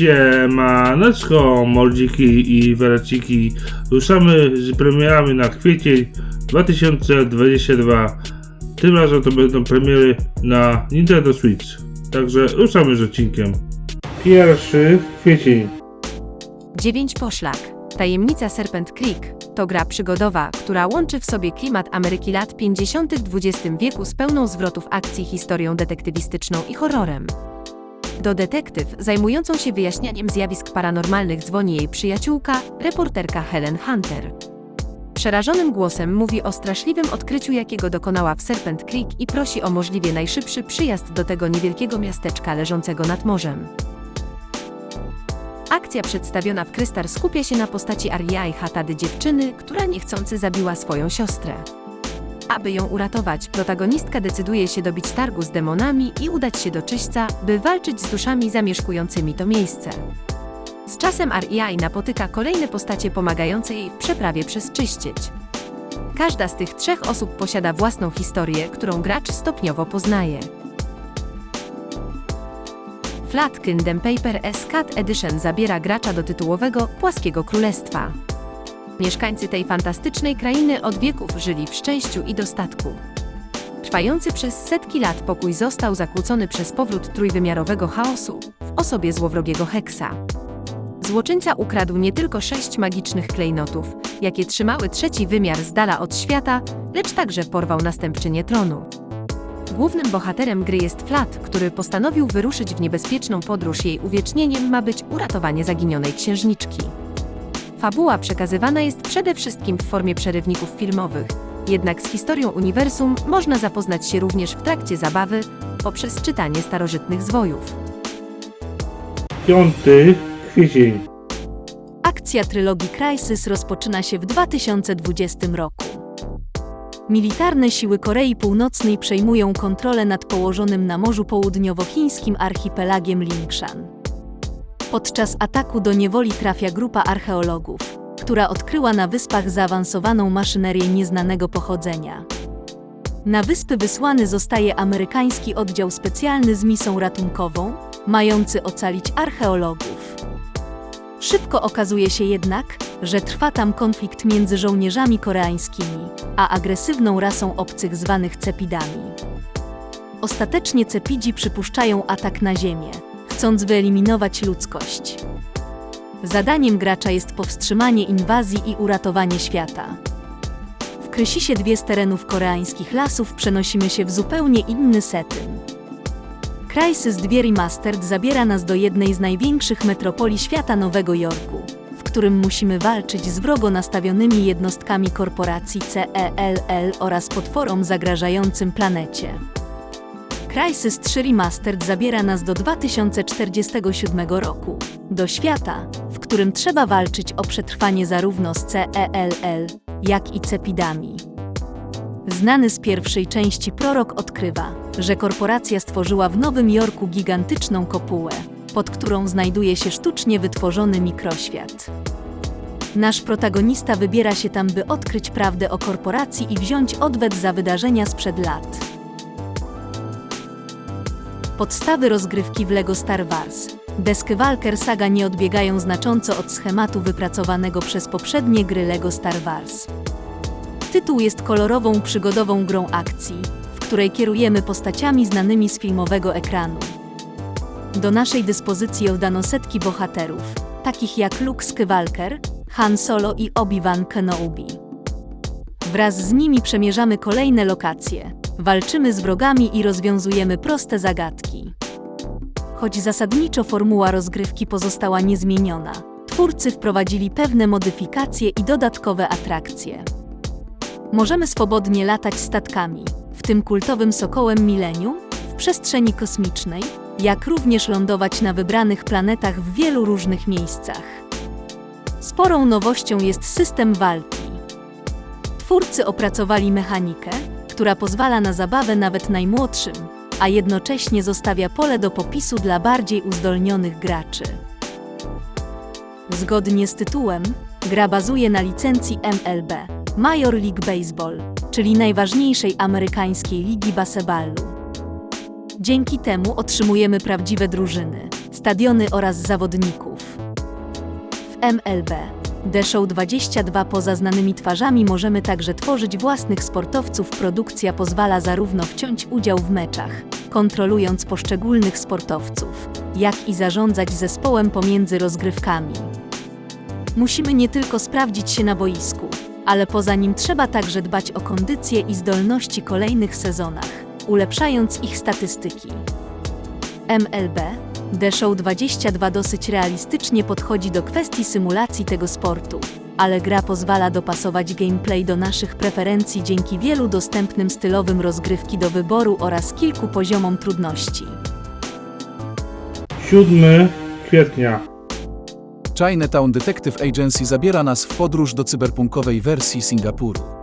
Siemaneczko, mordziki i wereciki. Ruszamy z premierami na kwiecień 2022. Tym razem to będą premiery na Nintendo Switch. Także ruszamy z odcinkiem. Pierwszy kwiecień. 9 Poszlak. Tajemnica Serpent Creek to gra przygodowa, która łączy w sobie klimat Ameryki lat 50. XX wieku z pełną zwrotów akcji, historią detektywistyczną i horrorem. Do detektyw zajmującą się wyjaśnianiem zjawisk paranormalnych dzwoni jej przyjaciółka, reporterka Helen Hunter. Przerażonym głosem mówi o straszliwym odkryciu, jakiego dokonała w Serpent Creek i prosi o możliwie najszybszy przyjazd do tego niewielkiego miasteczka leżącego nad morzem. Akcja przedstawiona w Krystar skupia się na postaci Ariai Hatady dziewczyny, która niechcący zabiła swoją siostrę. Aby ją uratować, protagonistka decyduje się dobić targu z demonami i udać się do czyśćca, by walczyć z duszami zamieszkującymi to miejsce. Z czasem Ariai napotyka kolejne postacie pomagające jej w przeprawie przez czyściec. Każda z tych trzech osób posiada własną historię, którą gracz stopniowo poznaje. Flat Kingdom Paper S Cat Edition zabiera gracza do tytułowego Płaskiego Królestwa. Mieszkańcy tej fantastycznej krainy od wieków żyli w szczęściu i dostatku. Trwający przez setki lat pokój został zakłócony przez powrót trójwymiarowego chaosu w osobie złowrogiego Heksa. Złoczyńca ukradł nie tylko sześć magicznych klejnotów, jakie trzymały trzeci wymiar z dala od świata, lecz także porwał następczynię tronu. Głównym bohaterem gry jest Flat, który postanowił wyruszyć w niebezpieczną podróż. Jej uwiecznieniem ma być uratowanie zaginionej księżniczki. Fabuła przekazywana jest przede wszystkim w formie przerywników filmowych, jednak z historią uniwersum można zapoznać się również w trakcie zabawy poprzez czytanie starożytnych zwojów. Piąty kwiecień. Akcja trylogii Crysis rozpoczyna się w 2020 roku. Militarne siły Korei Północnej przejmują kontrolę nad położonym na Morzu Południowochińskim archipelagiem Lingshan. Podczas ataku do niewoli trafia grupa archeologów, która odkryła na wyspach zaawansowaną maszynerię nieznanego pochodzenia. Na wyspy wysłany zostaje amerykański oddział specjalny z misją ratunkową, mający ocalić archeologów. Szybko okazuje się jednak, że trwa tam konflikt między żołnierzami koreańskimi, a agresywną rasą obcych zwanych cepidami. Ostatecznie cepidzi przypuszczają atak na Ziemię, chcąc wyeliminować ludzkość. Zadaniem gracza jest powstrzymanie inwazji i uratowanie świata. W Krysisie dwie z terenów koreańskich lasów przenosimy się w zupełnie inny setting. Crysis 2 Remastered zabiera nas do jednej z największych metropolii świata Nowego Jorku, w którym musimy walczyć z wrogo nastawionymi jednostkami korporacji CELL oraz potworom zagrażającym planecie. Crysis 3 Remastered zabiera nas do 2047 roku, do świata, w którym trzeba walczyć o przetrwanie zarówno z CELL, jak i cepidami. Znany z pierwszej części prorok odkrywa, że korporacja stworzyła w Nowym Jorku gigantyczną kopułę, pod którą znajduje się sztucznie wytworzony mikroświat. Nasz protagonista wybiera się tam, by odkryć prawdę o korporacji i wziąć odwet za wydarzenia sprzed lat. Podstawy rozgrywki w LEGO Star Wars. Deski Walker Saga nie odbiegają znacząco od schematu wypracowanego przez poprzednie gry LEGO Star Wars. Tytuł jest kolorową, przygodową grą akcji, w której kierujemy postaciami znanymi z filmowego ekranu. Do naszej dyspozycji oddano setki bohaterów, takich jak Luke Skywalker, Han Solo i Obi-Wan Kenobi. Wraz z nimi przemierzamy kolejne lokacje, walczymy z wrogami i rozwiązujemy proste zagadki. Choć zasadniczo formuła rozgrywki pozostała niezmieniona, twórcy wprowadzili pewne modyfikacje i dodatkowe atrakcje. Możemy swobodnie latać statkami, w tym kultowym sokołem Millennium, w przestrzeni kosmicznej, jak również lądować na wybranych planetach w wielu różnych miejscach. Sporą nowością jest system walki. Twórcy opracowali mechanikę, która pozwala na zabawę nawet najmłodszym, a jednocześnie zostawia pole do popisu dla bardziej uzdolnionych graczy. Zgodnie z tytułem, gra bazuje na licencji MLB Major League Baseball, czyli najważniejszej amerykańskiej ligi baseballu. Dzięki temu otrzymujemy prawdziwe drużyny, stadiony oraz zawodników. W MLB The Show 22 poza znanymi twarzami możemy także tworzyć własnych sportowców. Produkcja pozwala zarówno wciąć udział w meczach, kontrolując poszczególnych sportowców, jak i zarządzać zespołem pomiędzy rozgrywkami. Musimy nie tylko sprawdzić się na boisku, ale poza nim trzeba także dbać o kondycję i zdolności kolejnych sezonach, ulepszając ich statystyki. MLB The Show 22 dosyć realistycznie podchodzi do kwestii symulacji tego sportu, ale gra pozwala dopasować gameplay do naszych preferencji dzięki wielu dostępnym stylowym rozgrywki do wyboru oraz kilku poziomom trudności. 7 kwietnia. Chinatown Detective Agency zabiera nas w podróż do cyberpunkowej wersji Singapuru.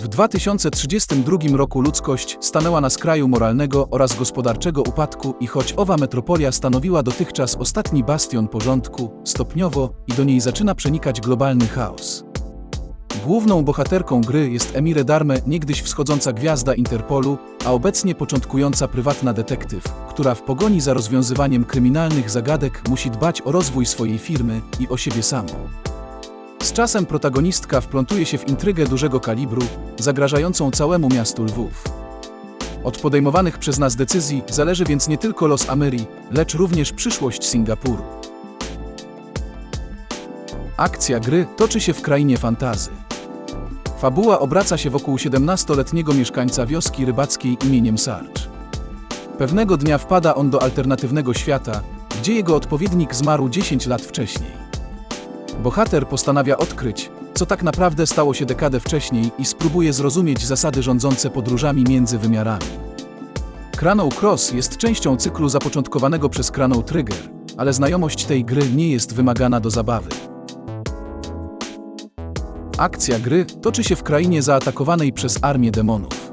W 2032 roku ludzkość stanęła na skraju moralnego oraz gospodarczego upadku i choć owa metropolia stanowiła dotychczas ostatni bastion porządku, stopniowo i do niej zaczyna przenikać globalny chaos. Główną bohaterką gry jest Emire Darme, niegdyś wschodząca gwiazda Interpolu, a obecnie początkująca prywatna detektyw, która w pogoni za rozwiązywaniem kryminalnych zagadek musi dbać o rozwój swojej firmy i o siebie samą. Z czasem protagonistka wplątuje się w intrygę dużego kalibru, zagrażającą całemu miastu Lwów. Od podejmowanych przez nas decyzji zależy więc nie tylko los Amery, lecz również przyszłość Singapuru. Akcja gry toczy się w krainie fantazy. Fabuła obraca się wokół 17-letniego mieszkańca wioski rybackiej imieniem Sarge. Pewnego dnia wpada on do alternatywnego świata, gdzie jego odpowiednik zmarł 10 lat wcześniej. Bohater postanawia odkryć, co tak naprawdę stało się dekadę wcześniej i spróbuje zrozumieć zasady rządzące podróżami między wymiarami. Chrono Cross jest częścią cyklu zapoczątkowanego przez Chrono Trigger, ale znajomość tej gry nie jest wymagana do zabawy. Akcja gry toczy się w krainie zaatakowanej przez armię demonów.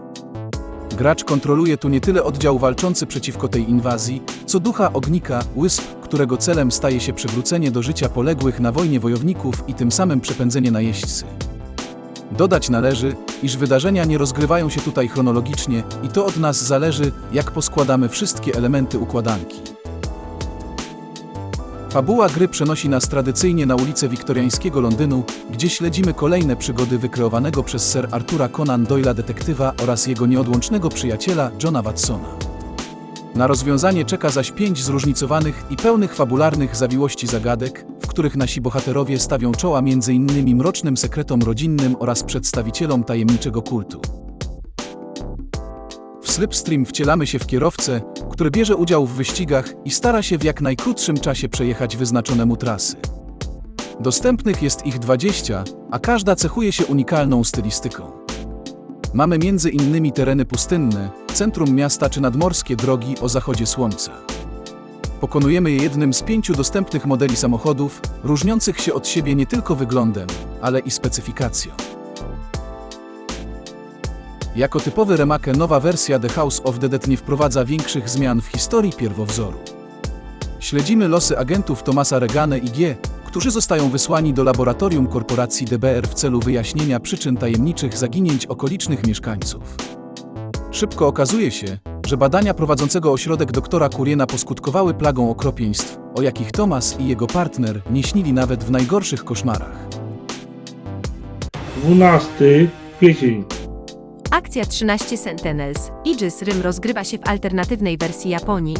Gracz kontroluje tu nie tyle oddział walczący przeciwko tej inwazji, co ducha ognika, Wisp, którego celem staje się przywrócenie do życia poległych na wojnie wojowników i tym samym przepędzenie najeźdźcy. Dodać należy, iż wydarzenia nie rozgrywają się tutaj chronologicznie i to od nas zależy, jak poskładamy wszystkie elementy układanki. Fabuła gry przenosi nas tradycyjnie na ulice wiktoriańskiego Londynu, gdzie śledzimy kolejne przygody wykreowanego przez Sir Artura Conan Doyle'a detektywa oraz jego nieodłącznego przyjaciela Johna Watsona. Na rozwiązanie czeka zaś pięć zróżnicowanych i pełnych fabularnych zawiłości zagadek, w których nasi bohaterowie stawią czoła m.in. mrocznym sekretom rodzinnym oraz przedstawicielom tajemniczego kultu. W Slipstream wcielamy się w kierowcę, który bierze udział w wyścigach i stara się w jak najkrótszym czasie przejechać wyznaczone mu trasy. Dostępnych jest ich 20, a każda cechuje się unikalną stylistyką. Mamy między innymi tereny pustynne, centrum miasta czy nadmorskie drogi o zachodzie słońca. Pokonujemy je jednym z pięciu dostępnych modeli samochodów, różniących się od siebie nie tylko wyglądem, ale i specyfikacją. Jako typowy remake nowa wersja The House of the Dead nie wprowadza większych zmian w historii pierwowzoru. Śledzimy losy agentów Thomasa Regane i G, którzy zostają wysłani do laboratorium korporacji DBR w celu wyjaśnienia przyczyn tajemniczych zaginięć okolicznych mieszkańców. Szybko okazuje się, że badania prowadzącego ośrodek doktora Kuriena poskutkowały plagą okropieństw, o jakich Thomas i jego partner nie śnili nawet w najgorszych koszmarach. 12 kwiecień. Akcja 13 Sentinels Aegis Rym rozgrywa się w alternatywnej wersji Japonii.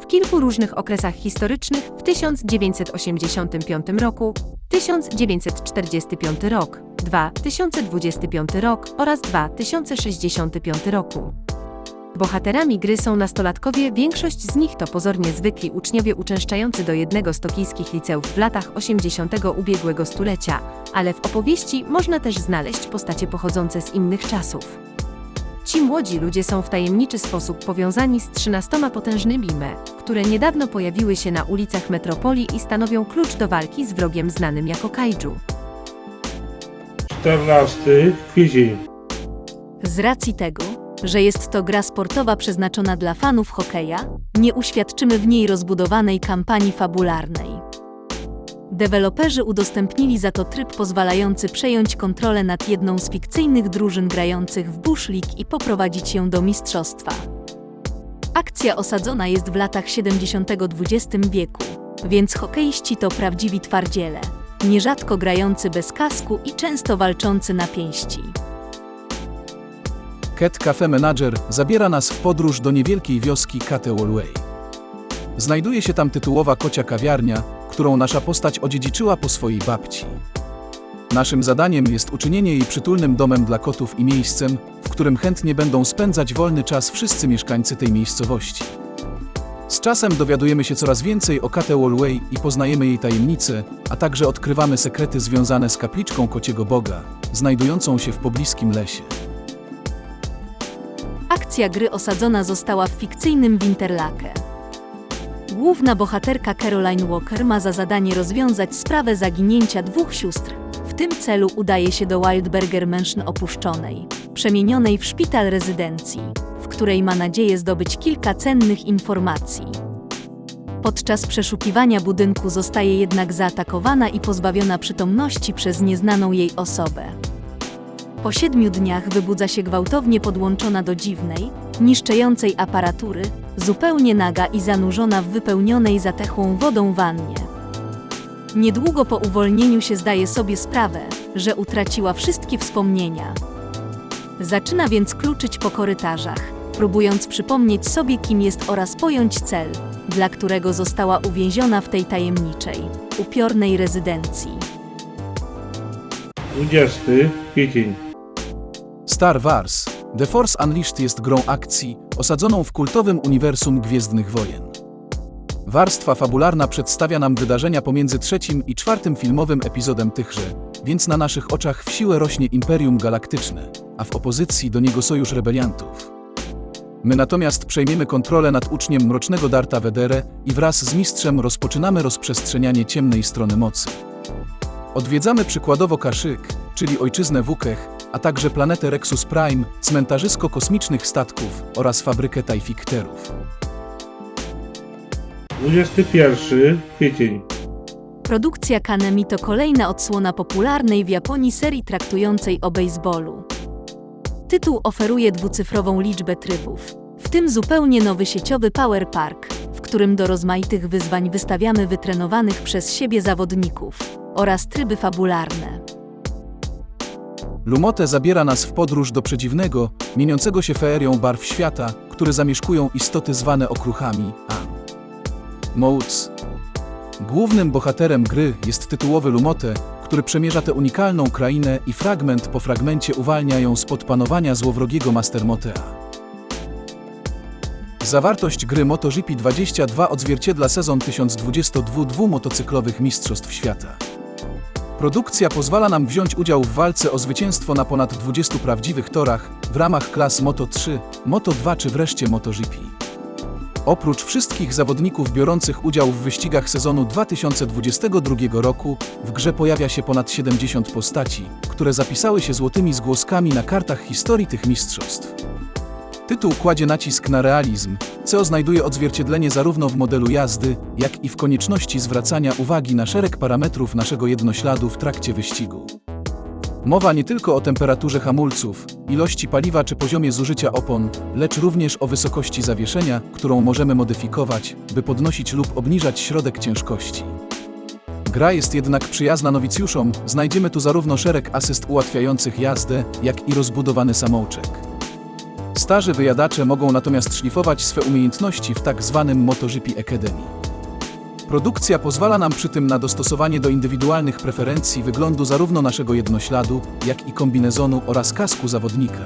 W kilku różnych okresach historycznych w 1985 roku, 1945 rok, 2025 rok oraz 2065 roku. Bohaterami gry są nastolatkowie, większość z nich to pozornie zwykli uczniowie uczęszczający do jednego z tokijskich liceów w latach 80. ubiegłego stulecia, ale w opowieści można też znaleźć postacie pochodzące z innych czasów. Ci młodzi ludzie są w tajemniczy sposób powiązani z trzynastoma potężnymi me, które niedawno pojawiły się na ulicach metropolii i stanowią klucz do walki z wrogiem znanym jako kaiju. 14 kwiecień. Z racji tego, że jest to gra sportowa przeznaczona dla fanów hokeja, nie uświadczymy w niej rozbudowanej kampanii fabularnej. Deweloperzy udostępnili za to tryb pozwalający przejąć kontrolę nad jedną z fikcyjnych drużyn grających w Bush League i poprowadzić ją do mistrzostwa. Akcja osadzona jest w latach 70. XX wieku, więc hokeiści to prawdziwi twardziele, nierzadko grający bez kasku i często walczący na pięści. Cat Cafe Manager zabiera nas w podróż do niewielkiej wioski Catewolway. Znajduje się tam tytułowa kocia kawiarnia, którą nasza postać odziedziczyła po swojej babci. Naszym zadaniem jest uczynienie jej przytulnym domem dla kotów i miejscem, w którym chętnie będą spędzać wolny czas wszyscy mieszkańcy tej miejscowości. Z czasem dowiadujemy się coraz więcej o Catewolway i poznajemy jej tajemnice, a także odkrywamy sekrety związane z kapliczką kociego boga, znajdującą się w pobliskim lesie. Akcja gry osadzona została w fikcyjnym Winterlake. Główna bohaterka Caroline Walker ma za zadanie rozwiązać sprawę zaginięcia dwóch sióstr. W tym celu udaje się do Wildberger Mansion opuszczonej, przemienionej w szpital rezydencji, w której ma nadzieję zdobyć kilka cennych informacji. Podczas przeszukiwania budynku zostaje jednak zaatakowana i pozbawiona przytomności przez nieznaną jej osobę. Po siedmiu dniach wybudza się gwałtownie podłączona do dziwnej, niszczejącej aparatury, zupełnie naga i zanurzona w wypełnionej zatechłą wodą wannie. Niedługo po uwolnieniu się zdaje sobie sprawę, że utraciła wszystkie wspomnienia. Zaczyna więc kluczyć po korytarzach, próbując przypomnieć sobie, kim jest oraz pojąć cel, dla którego została uwięziona w tej tajemniczej, upiornej rezydencji. 20 kwiecień. Star Wars The Force Unleashed jest grą akcji osadzoną w kultowym uniwersum Gwiezdnych Wojen. Warstwa fabularna przedstawia nam wydarzenia pomiędzy trzecim i czwartym filmowym epizodem tychże, więc na naszych oczach w siłę rośnie Imperium Galaktyczne, a w opozycji do niego sojusz rebeliantów. My natomiast przejmiemy kontrolę nad uczniem Mrocznego Darta Vedere i wraz z mistrzem rozpoczynamy rozprzestrzenianie ciemnej strony mocy. Odwiedzamy przykładowo Kashyyyk, czyli ojczyznę Wukech, a także planetę Rexus Prime, cmentarzysko kosmicznych statków oraz fabrykę tajfikterów. 21 kwiecień. Produkcja Kanemi to kolejna odsłona popularnej w Japonii serii traktującej o baseballu. Tytuł oferuje dwucyfrową liczbę trybów, w tym zupełnie nowy sieciowy Power Park, w którym do rozmaitych wyzwań wystawiamy wytrenowanych przez siebie zawodników oraz tryby fabularne. Lumote zabiera nas w podróż do przedziwnego, mieniącego się feerią barw świata, które zamieszkują istoty zwane okruchami, An. Modes. Głównym bohaterem gry jest tytułowy Lumote, który przemierza tę unikalną krainę i fragment po fragmencie uwalnia ją spod panowania złowrogiego Master Motea. Zawartość gry MotoGP 22 odzwierciedla sezon 1022 motocyklowych Mistrzostw Świata. Produkcja pozwala nam wziąć udział w walce o zwycięstwo na ponad 20 prawdziwych torach w ramach klas Moto 3, Moto 2 czy wreszcie MotoGP. Oprócz wszystkich zawodników biorących udział w wyścigach sezonu 2022 roku, w grze pojawia się ponad 70 postaci, które zapisały się złotymi zgłoskami na kartach historii tych mistrzostw. Tytuł kładzie nacisk na realizm, co znajduje odzwierciedlenie zarówno w modelu jazdy, jak i w konieczności zwracania uwagi na szereg parametrów naszego jednośladu w trakcie wyścigu. Mowa nie tylko o temperaturze hamulców, ilości paliwa czy poziomie zużycia opon, lecz również o wysokości zawieszenia, którą możemy modyfikować, by podnosić lub obniżać środek ciężkości. Gra jest jednak przyjazna nowicjuszom, znajdziemy tu zarówno szereg asyst ułatwiających jazdę, jak i rozbudowany samouczek. Starzy wyjadacze mogą natomiast szlifować swe umiejętności w tak zwanym MotoGP Academy. Produkcja pozwala nam przy tym na dostosowanie do indywidualnych preferencji wyglądu zarówno naszego jednośladu, jak i kombinezonu oraz kasku zawodnika.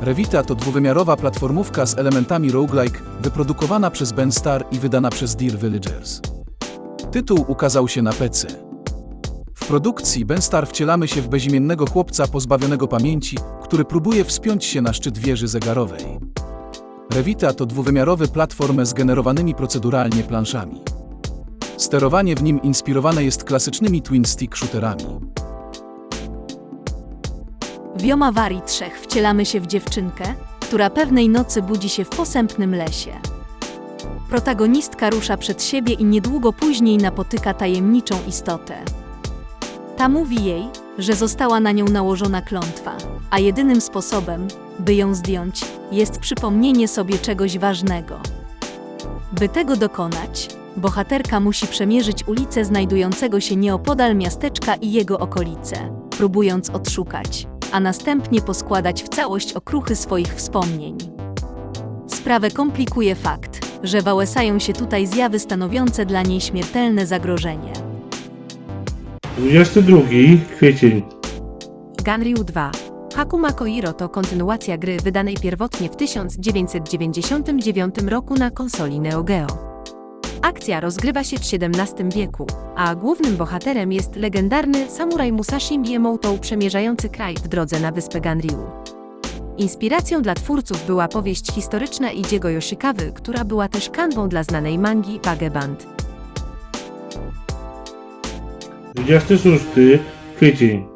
Revita to dwuwymiarowa platformówka z elementami roguelike, wyprodukowana przez Ben Star i wydana przez Dear Villagers. Tytuł ukazał się na PC. Produkcji Ben Star wcielamy się w bezimiennego chłopca pozbawionego pamięci, który próbuje wspiąć się na szczyt wieży zegarowej. Revita to dwuwymiarowy platform z generowanymi proceduralnie planszami. Sterowanie w nim inspirowane jest klasycznymi twin-stick shooterami. W Jomawarii trzech wcielamy się w dziewczynkę, która pewnej nocy budzi się w posępnym lesie. Protagonistka rusza przed siebie i niedługo później napotyka tajemniczą istotę. Ta mówi jej, że została na nią nałożona klątwa, a jedynym sposobem, By ją zdjąć, jest przypomnienie sobie czegoś ważnego. By tego dokonać, bohaterka musi przemierzyć ulicę znajdującego się nieopodal miasteczka i jego okolice, próbując odszukać, a następnie poskładać w całość okruchy swoich wspomnień. Sprawę komplikuje fakt, że wałesają się tutaj zjawy stanowiące dla niej śmiertelne zagrożenie. 22 kwiecień. Ganryu 2. Hakuma Koiro to kontynuacja gry wydanej pierwotnie w 1999 roku na konsoli Neo Geo. Akcja rozgrywa się w XVII wieku, a głównym bohaterem jest legendarny samuraj Musashi Miyamoto przemierzający kraj w drodze na wyspę Ganryu. Inspiracją dla twórców była powieść historyczna Idziego Yoshikawy, która była też kanwą dla znanej mangi Vagabond. 26 kwiecień.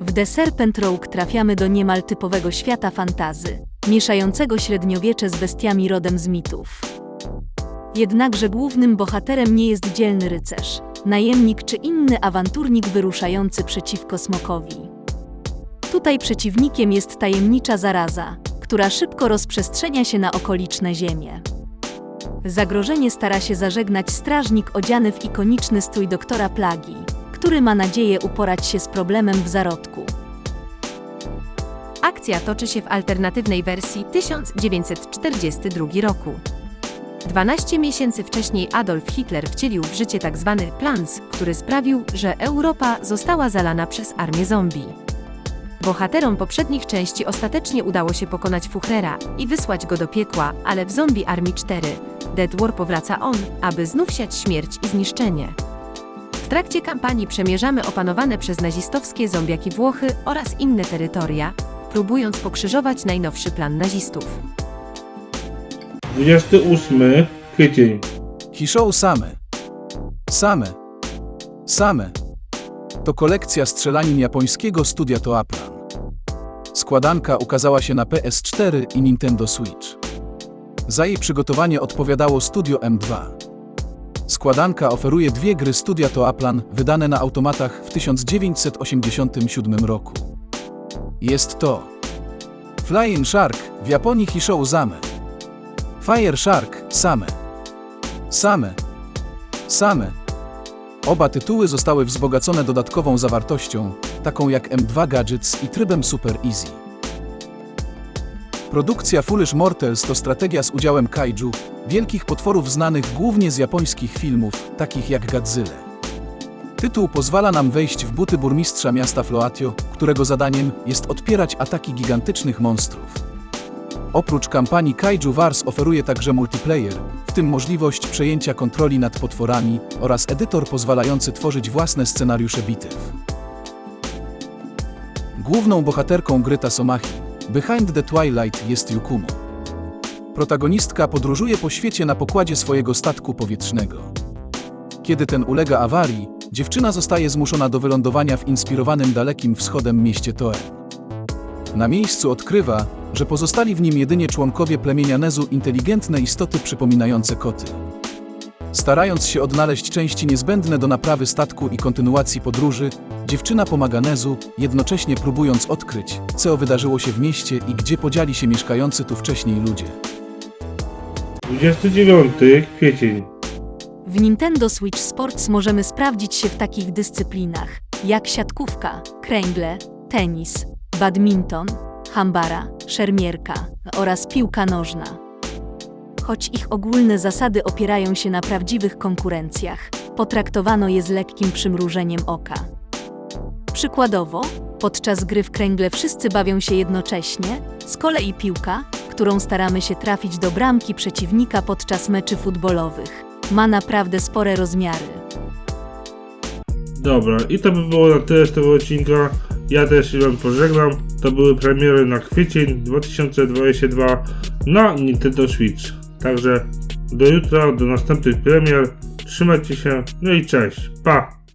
W The Serpent Rogue trafiamy do niemal typowego świata fantazy, mieszającego średniowiecze z bestiami rodem z mitów. Jednakże głównym bohaterem nie jest dzielny rycerz, najemnik czy inny awanturnik wyruszający przeciwko smokowi. Tutaj przeciwnikiem jest tajemnicza zaraza, która szybko rozprzestrzenia się na okoliczne ziemie. Zagrożenie stara się zażegnać strażnik odziany w ikoniczny strój doktora Plagi, który ma nadzieję uporać się z problemem w zarodku. Akcja toczy się w alternatywnej wersji 1942 roku. 12 miesięcy wcześniej Adolf Hitler wcielił w życie tzw. plans, który sprawił, że Europa została zalana przez armię zombie. Bohaterom poprzednich części ostatecznie udało się pokonać Fuchrera i wysłać go do piekła, ale w Zombie Army 4 Dead War powraca on, aby znów siać śmierć i zniszczenie. W trakcie kampanii przemierzamy opanowane przez nazistowskie zombiaki Włochy oraz inne terytoria, próbując pokrzyżować najnowszy plan nazistów. 28 kwiecień. Hishou Same. Same. Same. To kolekcja strzelanin japońskiego studia Toaplan. Składanka ukazała się na PS4 i Nintendo Switch. Za jej przygotowanie odpowiadało studio M2. Składanka oferuje dwie gry studia Toaplan wydane na automatach w 1987 roku. Jest to Flying Shark w Japonii Hishou Same. Fire Shark Same. Same. Same. Oba tytuły zostały wzbogacone dodatkową zawartością, taką jak M2 Gadgets i trybem Super Easy. Produkcja Foolish Mortals to strategia z udziałem kaiju, wielkich potworów znanych głównie z japońskich filmów, takich jak Godzilla. Tytuł pozwala nam wejść w buty burmistrza miasta Floatio, którego zadaniem jest odpierać ataki gigantycznych monstrów. Oprócz kampanii Kaiju Wars oferuje także multiplayer, w tym możliwość przejęcia kontroli nad potworami oraz edytor pozwalający tworzyć własne scenariusze bitew. Główną bohaterką gry Tasomachi, Behind the Twilight jest Yukumo. Protagonistka podróżuje po świecie na pokładzie swojego statku powietrznego. Kiedy ten ulega awarii, dziewczyna zostaje zmuszona do wylądowania w inspirowanym dalekim wschodem mieście Toen. Na miejscu odkrywa, że pozostali w nim jedynie członkowie plemienia Nezu inteligentne istoty przypominające koty. Starając się odnaleźć części niezbędne do naprawy statku i kontynuacji podróży, dziewczyna pomaga Nezu, jednocześnie próbując odkryć, co wydarzyło się w mieście i gdzie podzieli się mieszkający tu wcześniej ludzie. 29 kwiecień. W Nintendo Switch Sports możemy sprawdzić się w takich dyscyplinach jak siatkówka, kręgle, tenis, badminton, hambara, szermierka oraz piłka nożna. Choć ich ogólne zasady opierają się na prawdziwych konkurencjach, potraktowano je z lekkim przymrużeniem oka. Przykładowo, podczas gry w kręgle wszyscy bawią się jednocześnie, z kolei piłka, którą staramy się trafić do bramki przeciwnika podczas meczy futbolowych, ma naprawdę spore rozmiary. Dobra, i to by było na tyle z tego odcinka. Ja też się pożegnam. To były premiery na kwiecień 2022 na Nintendo Switch. Także do jutra, do następnych premier. Trzymajcie się, no i cześć. Pa!